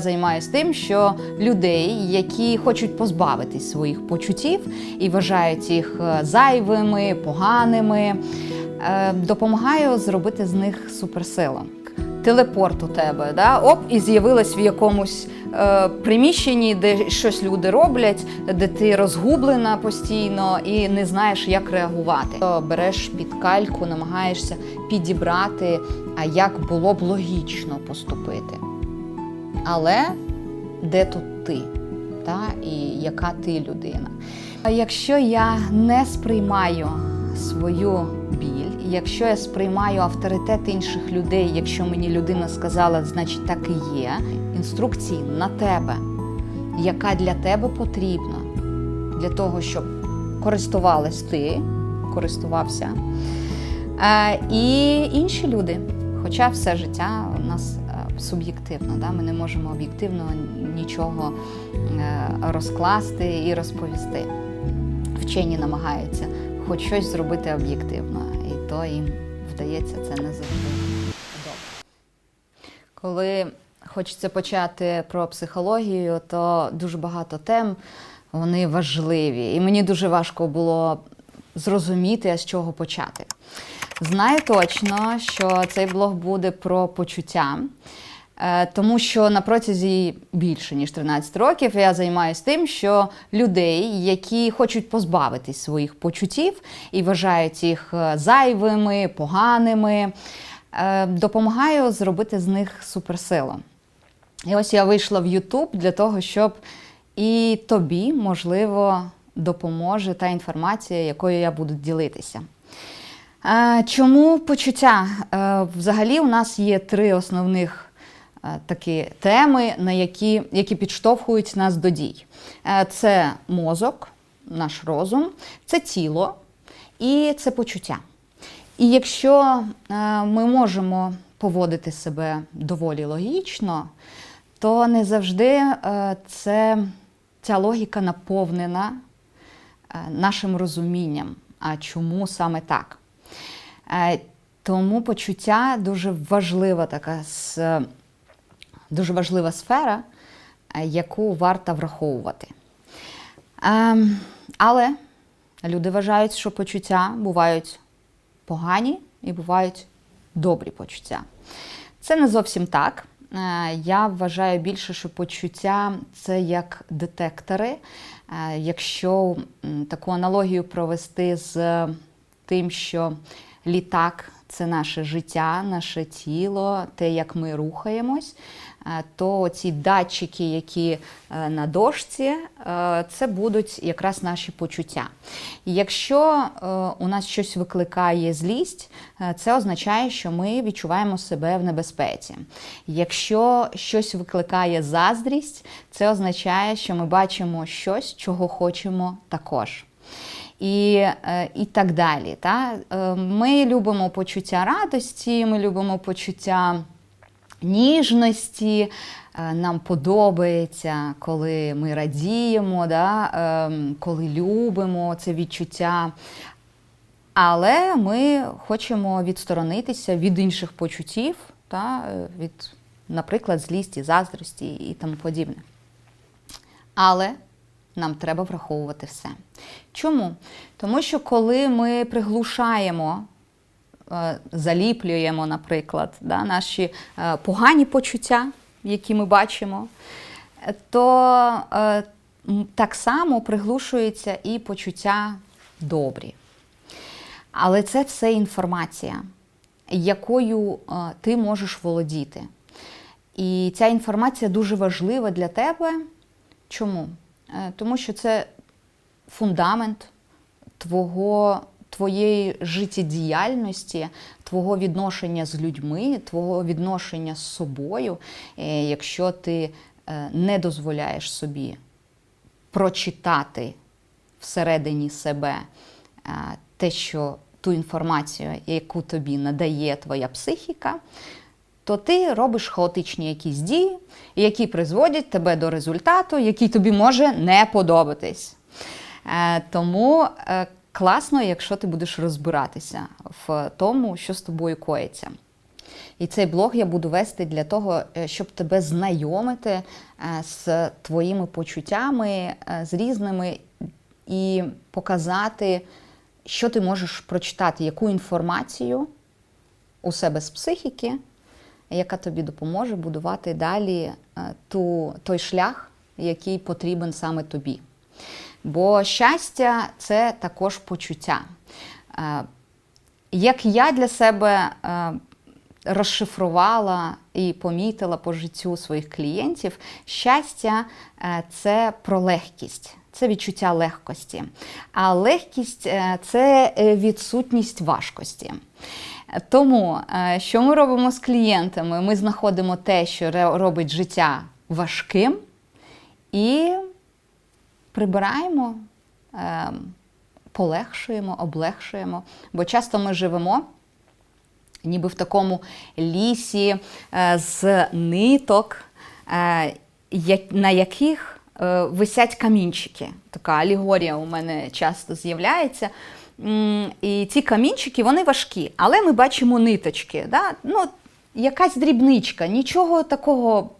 Займаюся тим, що людей, які хочуть позбавитись своїх почуттів і вважають їх е, зайвими, поганими, е, допомагаю зробити з них суперсилу. Телепорт у тебе, да? оп, і з'явилась в якомусь е, приміщенні, де щось люди роблять, де ти розгублена постійно і не знаєш, як реагувати. То Береш під кальку, намагаєшся підібрати, а як було б логічно поступити. Але де тут ти? Та? І яка ти людина? Якщо я не сприймаю свою біль, якщо я сприймаю авторитет інших людей, якщо мені людина сказала, значить так і є, інструкції на тебе, яка для тебе потрібна, для того, щоб користувалась ти, користувався, е, і інші люди. Хоча все життя у нас суб'єктивно, да? ми не можемо об'єктивно нічого е, розкласти і розповісти. Вчені намагаються хоч щось зробити об'єктивно, і то їм вдається це не завжди. Коли хочеться почати про психологію, то дуже багато тем вони важливі. І мені дуже важко було зрозуміти, з чого почати. Знаю точно, що цей блог буде про почуття. Е, Тому що на протязі більше ніж 13 років я займаюся тим, що людей, які хочуть позбавитись своїх почуттів і вважають їх е, зайвими, поганими, е, допомагаю зробити з них суперсилу. І ось я вийшла в YouTube для того, щоб і тобі, можливо, допоможе та інформація, якою я буду ділитися. Чому почуття? Взагалі, у нас є три основних такі теми, на які, які підштовхують нас до дій. Е, Це мозок, наш розум, це тіло і це почуття. І якщо е, ми можемо поводити себе доволі логічно, то не завжди е, це, ця логіка наповнена е, нашим розумінням. А чому саме так? Е, Тому почуття дуже важлива така дуже важлива сфера, е, яку варто враховувати. Ем, Але люди вважають, що почуття бувають погані і бувають добрі почуття. Це не зовсім так. Е, Я вважаю більше, що почуття це як детектори. Е, Якщо таку аналогію провести з тим, що літак це наше життя, наше тіло, те, як ми рухаємось, то ці датчики, які е, на дошці, е, це будуть якраз наші почуття. Якщо е, у нас щось викликає злість, е, це означає, що ми відчуваємо себе в небезпеці. Якщо щось викликає заздрість, це означає, що ми бачимо щось, чого хочемо також. І, е, і так далі. Та? Е, Ми любимо почуття радості, ми любимо почуття ніжності. Е, Нам подобається, коли ми радіємо, да? ем, коли любимо це відчуття. Але ми хочемо відсторонитися від інших почуттів, та? е, від, наприклад, злісті, заздрості і тому подібне. Але нам треба враховувати все. Чому? Тому що коли ми приглушаємо, заліплюємо, наприклад, да, наші е, погані почуття, які ми бачимо, е, то е, так само приглушуються і почуття добрі. Але це все інформація, якою е, ти можеш володіти. І ця інформація дуже важлива для тебе. Чому? Е, Тому що це фундамент твого, твоєї життєдіяльності, твого відношення з людьми, твого відношення з собою, Е, якщо ти е, не дозволяєш собі прочитати всередині себе е, те, що ту інформацію, яку тобі надає твоя психіка, то ти робиш хаотичні якісь дії, які призводять тебе до результату, який тобі може не подобатись. Тому класно, якщо ти будеш розбиратися в тому, що з тобою коїться. І цей блог я буду вести для того, е, щоб тебе знайомити е, з твоїми почуттями, е, з різними і показати, що ти можеш прочитати, яку інформацію у себе з психіки, яка тобі допоможе будувати далі ту, той шлях, який потрібен саме тобі. Бо щастя це також почуття. Е, Як я для себе е, розшифрувала і помітила по життю своїх клієнтів, щастя е, це про легкість, це відчуття легкості. А легкість це відсутність важкості. Тому, що ми робимо з клієнтами? Ми знаходимо те, що робить життя важким, і прибираємо, е, полегшуємо, облегшуємо. Бо часто ми живемо ніби в такому лісі е, з ниток, е, на яких е, висять камінчики. Така алегорія у мене часто з'являється. І ці камінчики вони важкі, але ми бачимо ниточки. Да? Ну, якась дрібничка, нічого такого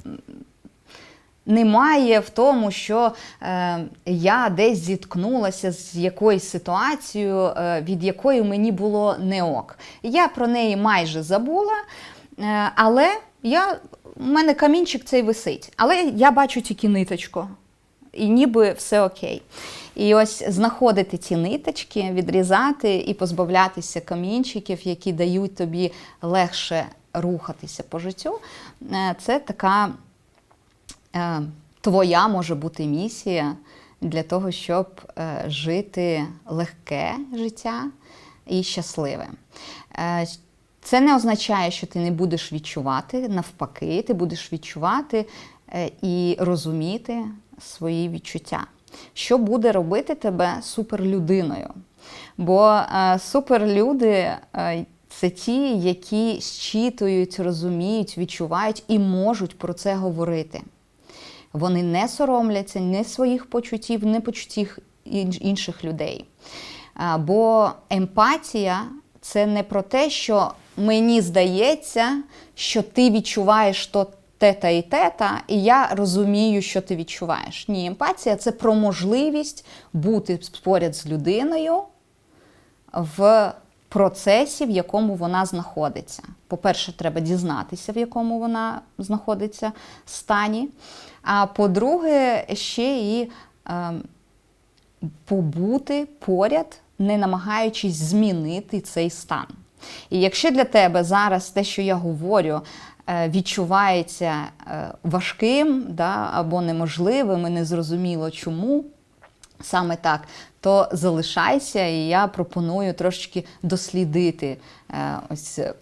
немає в тому, що е, я десь зіткнулася з якоюсь ситуацією, е, від якої мені було не ок. Я про неї майже забула, е, але я, у мене камінчик цей висить. Але я бачу тільки ниточку. І ніби все окей. І ось знаходити ці ниточки, відрізати і позбавлятися камінчиків, які дають тобі легше рухатися по життю. е, Це така твоя може бути місія для того, щоб е, жити легке життя і щасливе. Е, Це не означає, що ти не будеш відчувати, навпаки, ти будеш відчувати е, і розуміти свої відчуття. Що буде робити тебе суперлюдиною? Бо е, суперлюди е, це ті, які щитують, розуміють, відчувають і можуть про це говорити. Вони не соромляться ні своїх почуттів, ні почуттів інших людей. Бо емпатія це не про те, що мені здається, що ти відчуваєш то тета і тета, і я розумію, що ти відчуваєш. Ні, емпатія це про можливість бути поряд з людиною в процесі, в якому вона знаходиться. По-перше, треба дізнатися, в якому вона знаходиться стані. А по-друге, ще і е, побути поряд, не намагаючись змінити цей стан. І якщо для тебе зараз те, що я говорю, е, відчувається е, важким да, або неможливим, і незрозуміло чому, саме так, то залишайся, і я пропоную трошечки дослідити е, ось е,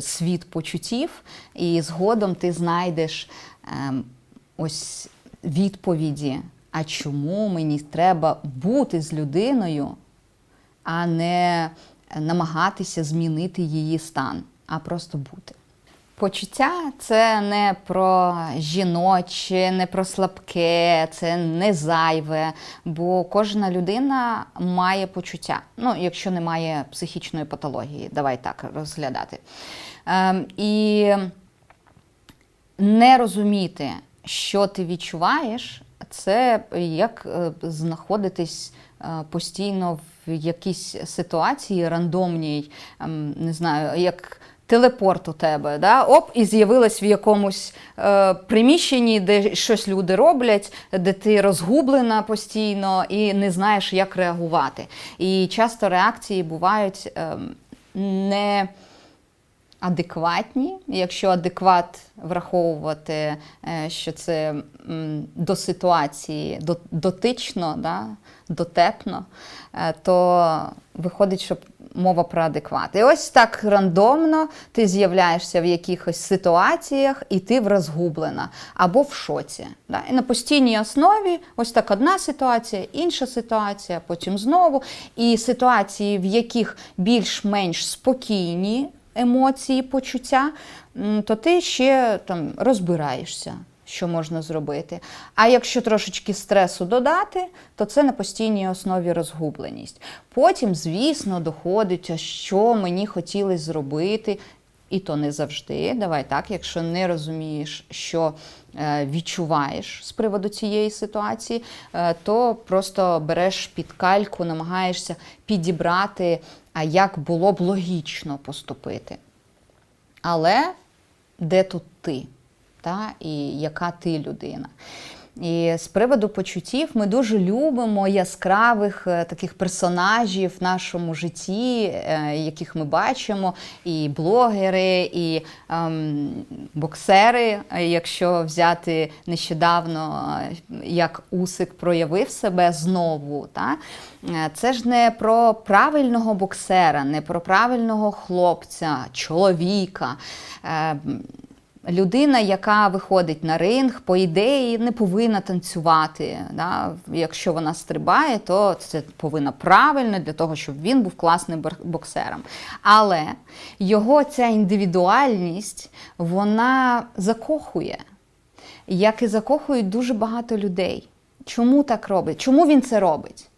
світ почуттів, і згодом ти знайдеш ем, ось відповіді, а чому мені треба бути з людиною, а не намагатися змінити її стан, а просто бути. Почуття це не про жіноче, не про слабке, це не зайве, бо кожна людина має почуття. Ну, якщо немає психічної патології, давай так розглядати. Ем, і не розуміти, що ти відчуваєш, це як е, знаходитись е, постійно в якійсь ситуації рандомній, ем, не знаю, як телепорт у тебе. Да? Оп, і з'явилась в якомусь е, приміщенні, де щось люди роблять, де ти розгублена постійно і не знаєш, як реагувати. І часто реакції бувають ем, не адекватні. Якщо адекват враховувати, е, що це до ситуації дотично, да, дотепно, е, то виходить, що мова про адекват. І ось так рандомно ти з'являєшся в якихось ситуаціях, і ти розгублена або в шоці. Да? І на постійній основі ось так одна ситуація, інша ситуація, потім знову. І ситуації, в яких більш-менш спокійні емоції, почуття, то ти ще там розбираєшся, що можна зробити. А якщо трошечки стресу додати, то це на постійній основі розгубленість. Потім, звісно, доходить, що мені хотілося зробити. І то не завжди. Давай так, якщо не розумієш, що е, відчуваєш з приводу цієї ситуації, е, то просто береш під кальку, намагаєшся підібрати, а як було б логічно поступити. Але де тут ти? Та? І яка ти людина? І з приводу почуттів ми дуже любимо яскравих е, таких персонажів в нашому житті, е, яких ми бачимо, і блогери, і ем, боксери. Е, Якщо взяти нещодавно, як Усик проявив себе знову, та? Це ж не про правильного боксера, не про правильного хлопця, чоловіка. Е, Людина, яка виходить на ринг, по ідеї не повинна танцювати. Да? Якщо вона стрибає, то це повинно правильно для того, щоб він був класним боксером. Але його ця індивідуальність вона закохує, як і закохують дуже багато людей. Чому так робить? Чому він це робить?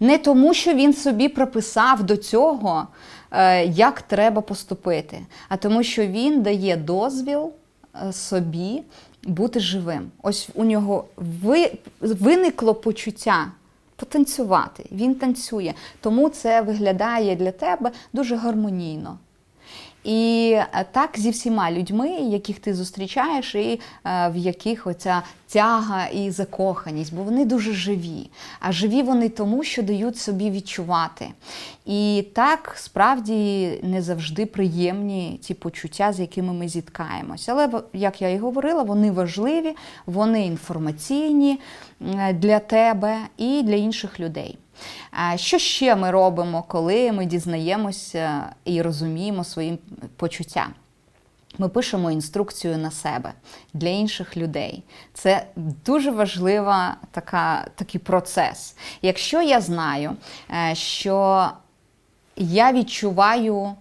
Не тому, що він собі прописав до цього, е, як треба поступити, а тому, що він дає дозвіл собі бути живим. Ось у нього ви, виникло почуття потанцювати. Він танцює, тому це виглядає для тебе дуже гармонійно. І е, так зі всіма людьми, яких ти зустрічаєш, і е, в яких оця тяга і закоханість, бо вони дуже живі. А живі вони тому, що дають собі відчувати. І так справді не завжди приємні ті почуття, з якими ми зіткаємось. Але, як я і говорила, вони важливі, вони інформаційні е, для тебе і для інших людей. Що ще ми робимо, коли ми дізнаємося і розуміємо свої почуття? Ми пишемо інструкцію на себе для інших людей. Це дуже важлива така, такий процес. Якщо я знаю, е, що я відчуваю,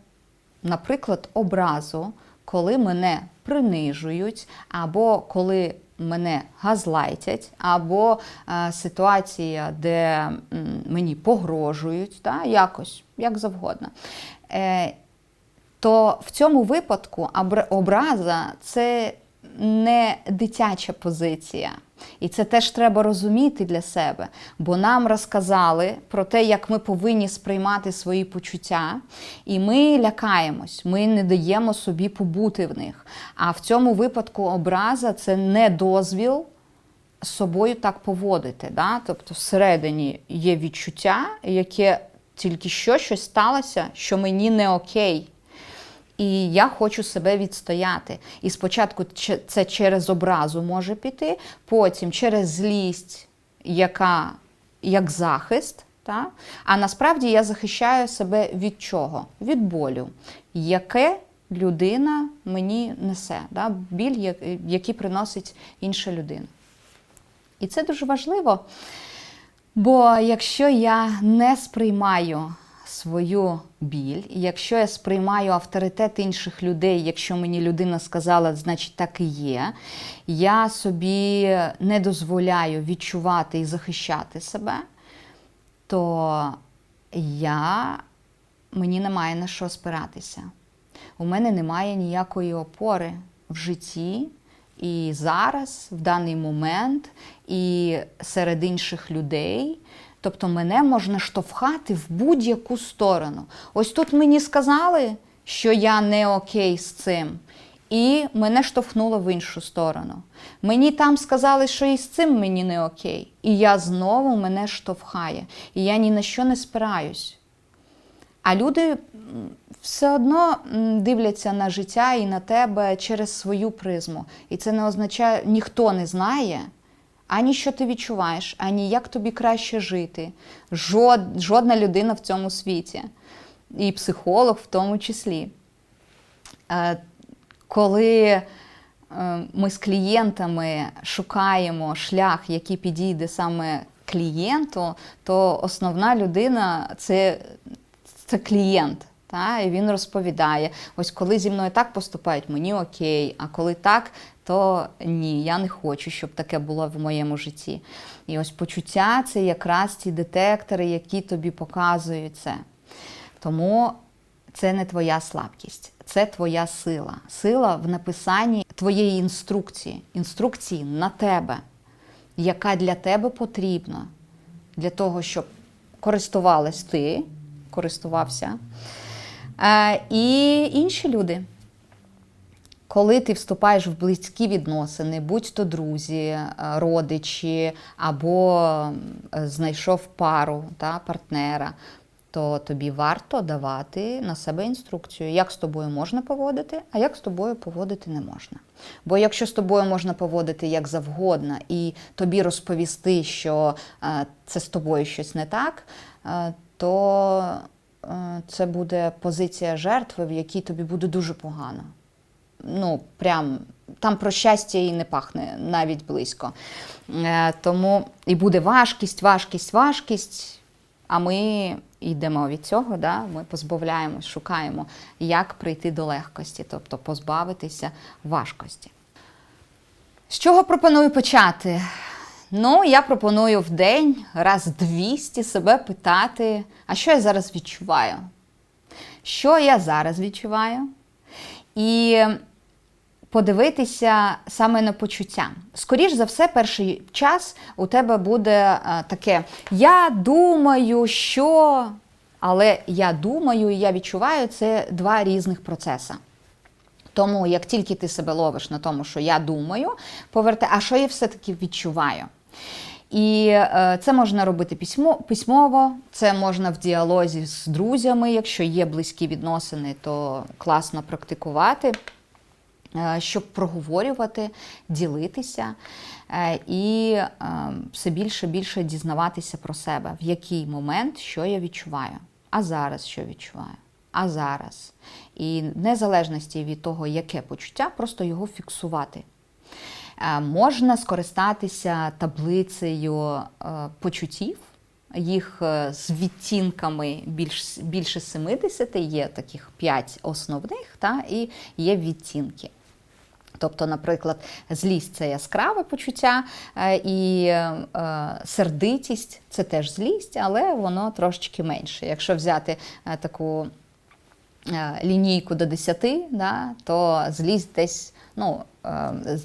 наприклад, образу, коли мене принижують, або коли мене газлайтять, або е, ситуація, де мені погрожують, та, якось, як завгодно. Е, то в цьому випадку образа це не дитяча позиція. І це теж треба розуміти для себе, бо нам розказали про те, як ми повинні сприймати свої почуття, і ми лякаємось, ми не даємо собі побути в них. А в цьому випадку образа це не дозвіл собою так поводити. Да? Тобто всередині є відчуття, яке тільки що щось сталося, що мені не окей. І я хочу себе відстояти. І спочатку це через образу може піти, потім через злість, яка як захист. Та? А насправді я захищаю себе від чого? Від болю, яке людина мені несе, да? біль, який приносить інша людина. І це дуже важливо. Бо якщо я не сприймаю свою біль, і якщо я сприймаю авторитет інших людей, якщо мені людина сказала, значить так і є, я собі не дозволяю відчувати і захищати себе, то я, мені немає на що спиратися. У мене немає ніякої опори в житті, і зараз, в даний момент, і серед інших людей. Тобто мене можна штовхати в будь-яку сторону. Ось тут мені сказали, що я не окей з цим, і мене штовхнуло в іншу сторону. Мені там сказали, що і з цим мені не окей. І я знову мене штовхає. І я ні на що не спираюсь. А люди все одно дивляться на життя і на тебе через свою призму. І це не означає, ніхто не знає ані що ти відчуваєш, ані як тобі краще жити. Жод, жодна людина в цьому світі, і психолог в тому числі. Е, Коли е, ми з клієнтами шукаємо шлях, який підійде саме клієнту, то основна людина це, це клієнт. Та, і він розповідає: ось коли зі мною так поступають, мені окей, а коли так, то ні, я не хочу, щоб таке було в моєму житті. І ось почуття це якраз ті детектори, які тобі показують це. Тому це не твоя слабкість, це твоя сила. Сила в написанні твоєї інструкції, інструкції на тебе, яка для тебе потрібна для того, щоб користувалась ти, користувався, е, і інші люди. Коли ти вступаєш в близькі відносини, будь-то друзі, е, родичі або е, знайшов пару та партнера, то тобі варто давати на себе інструкцію, як з тобою можна поводити, а як з тобою поводити не можна. Бо якщо з тобою можна поводити як завгодно, і тобі розповісти, що е, це з тобою щось не так, то це буде позиція жертви, в якій тобі буде дуже погано ну, прям там про щастя і не пахне навіть близько. Е, тому і буде важкість, важкість, важкість. А ми йдемо від цього, да? ми позбавляємось, шукаємо, як прийти до легкості, тобто позбавитися важкості. З чого пропоную почати? Ну, я пропоную в день раз 200 себе питати, а що я зараз відчуваю? Що я зараз відчуваю? І подивитися саме на почуття. Скоріш за все, перший час у тебе буде таке: я думаю, що. Але я думаю і я відчуваю це два різних процеси. Тому, як тільки ти себе ловиш на тому, що я думаю, повертай, а що я все-таки відчуваю. І е, це можна робити письмо, письмово, це можна в діалозі з друзями. Якщо є близькі відносини, то класно практикувати. Е, щоб проговорювати, ділитися е, і все більше більше дізнаватися про себе, в який момент що я відчуваю, а зараз що відчуваю, а зараз. І в незалежності від того, яке почуття, просто його фіксувати. Можна скористатися таблицею почуттів. Їх з відтінками більш, більше 70, є таких 5 основних, та, і є відтінки. Тобто, наприклад, злість це яскраве почуття, е, і е, сердитість це теж злість, але воно трошечки менше. Якщо взяти е, таку лінійку до 10, да, то злість десь, ну,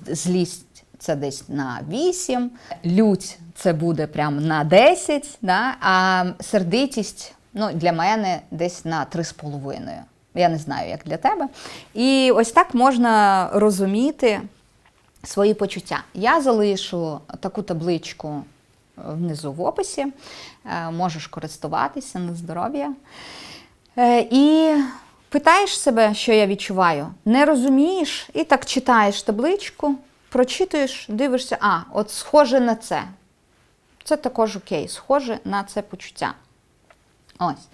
злість. Це десь на 8, лють це буде прямо на 10, да? а сердитість ну, для мене десь на 3,5. Я не знаю, як для тебе. І ось так можна розуміти свої почуття. Я залишу таку табличку внизу в описі, е, можеш користуватися на здоров'я. Е, і питаєш себе, що я відчуваю, не розумієш, і так читаєш табличку, прочитуєш, дивишся, а, от схоже на це. Це також окей, схоже на це почуття. Ось.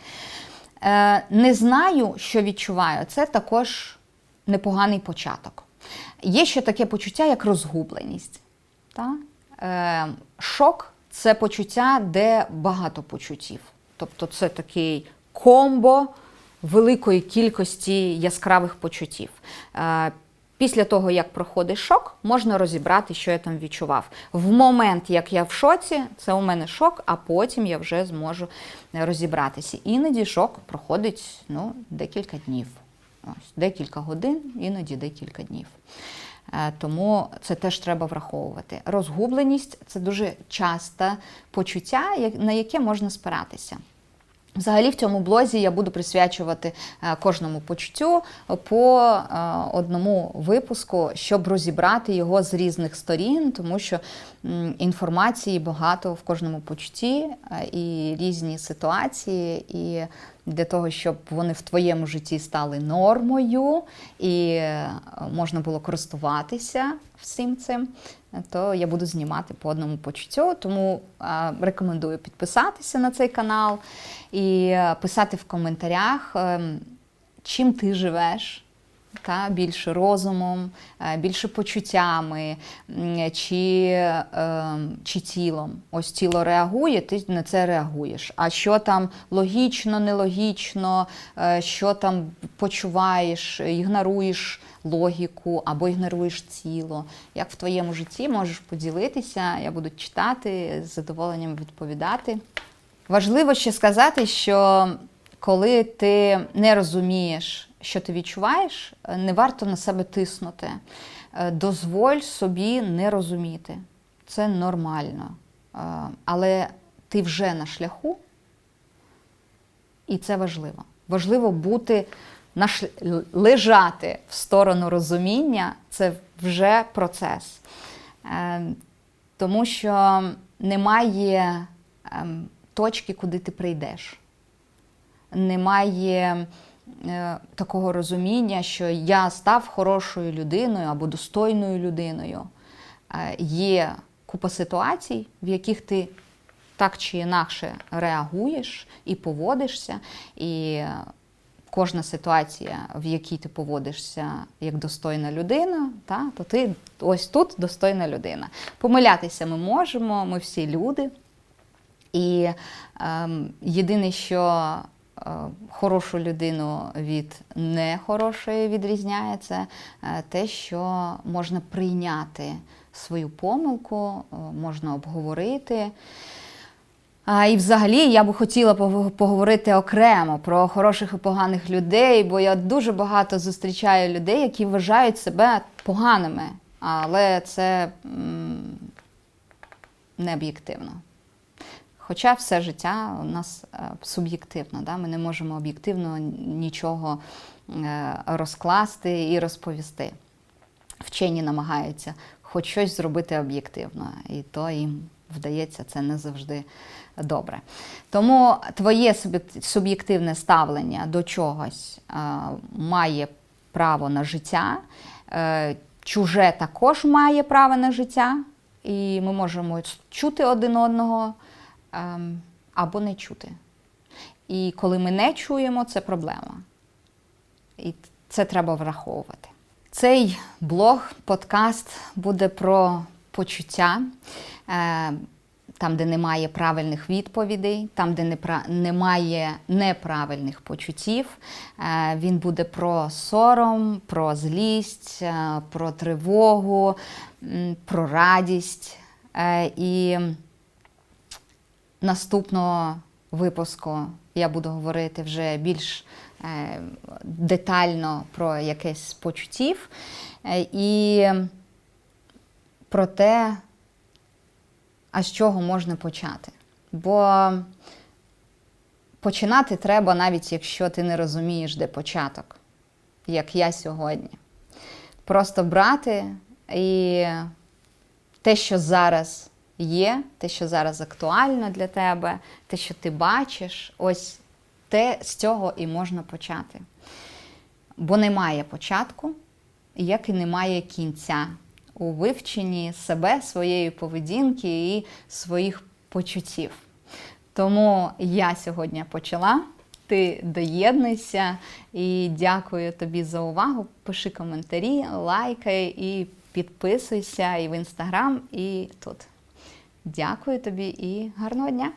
Е, не знаю, що відчуваю, це також непоганий початок. Є ще таке почуття, як розгубленість. Так? Е, шок це почуття, де багато почуттів. Тобто це такий комбо великої кількості яскравих почуттів. Е, Після того, як проходить шок, можна розібрати, що я там відчував. В момент, як я в шоці, це у мене шок, а потім я вже зможу розібратися. Іноді шок проходить ну, декілька днів. Ось, Декілька годин, іноді декілька днів. Е, тому це теж треба враховувати. Розгубленість це дуже часте почуття, на яке можна спиратися. Взагалі, в цьому блозі я буду присвячувати е, кожному почуттю по е, одному випуску, щоб розібрати його з різних сторін, тому що інформації багато в кожному почутті е, і різні ситуації, і для того, щоб вони в твоєму житті стали нормою і можна було користуватися всім цим, то я буду знімати по одному почуттю. Тому рекомендую підписатися на цей канал і писати в коментарях, ем, чим ти живеш та більше розумом, е, більше почуттями чи е, чи тілом. Ось тіло реагує, ти на це реагуєш. А що там логічно, нелогічно, е, що там почуваєш, ігноруєш логіку або ігноруєш тіло. Як в твоєму житті можеш поділитися, я буду читати, з задоволенням відповідати. Важливо ще сказати, що коли ти не розумієш, що ти відчуваєш, е, не варто на себе тиснути. Е, Дозволь собі не розуміти. Це нормально. Е, Але ти вже на шляху, і це важливо. Важливо бути на шль- лежати в сторону розуміння це вже процес. Тому що немає ем, точки, куди ти прийдеш. Немає такого розуміння, що я став хорошою людиною або достойною людиною. Е, Є купа ситуацій, в яких ти так чи інакше реагуєш і поводишся. І е, кожна ситуація, в якій ти поводишся як достойна людина, та, то ти ось тут достойна людина. Помилятися ми можемо, ми всі люди. І ем, єдине, що е, хорошу людину від нехорошої відрізняє, це е, те, що можна прийняти свою помилку, е, можна обговорити. А, і взагалі я би хотіла поговорити окремо про хороших і поганих людей, бо я дуже багато зустрічаю людей, які вважають себе поганими, але це не об'єктивно. Хоча все життя у нас е, суб'єктивно, да? ми не можемо об'єктивно нічого е, розкласти і розповісти. Вчені намагаються хоч щось зробити об'єктивно, і то їм вдається це не завжди добре. Тому твоє суб'єктивне ставлення до чогось е, має право на життя, чуже також має право на життя, і ми можемо чути один одного або не чути. І коли ми не чуємо, це проблема. І це треба враховувати. Цей блог, подкаст буде про почуття, е, там, де немає правильних відповідей, там, де немає неправильних почуттів. Е, Він буде про сором, про злість, е, про тривогу, про радість. І наступного випуску я буду говорити вже більш е, детально про якесь почуттів е, і про те, а з чого можна почати. Бо починати треба навіть якщо ти не розумієш, де початок, як я сьогодні. Просто брати і те, що зараз є, те, що зараз актуально для тебе, те, що ти бачиш, ось те з цього і можна почати. Бо немає початку, як і немає кінця у вивченні себе, своєї поведінки і своїх почуттів. Тому я сьогодні почала. Ти доєднуйся і дякую тобі за увагу. Пиши коментарі, лайкай і підписуйся і в інстаграм, і тут. Дякую тобі і гарного дня!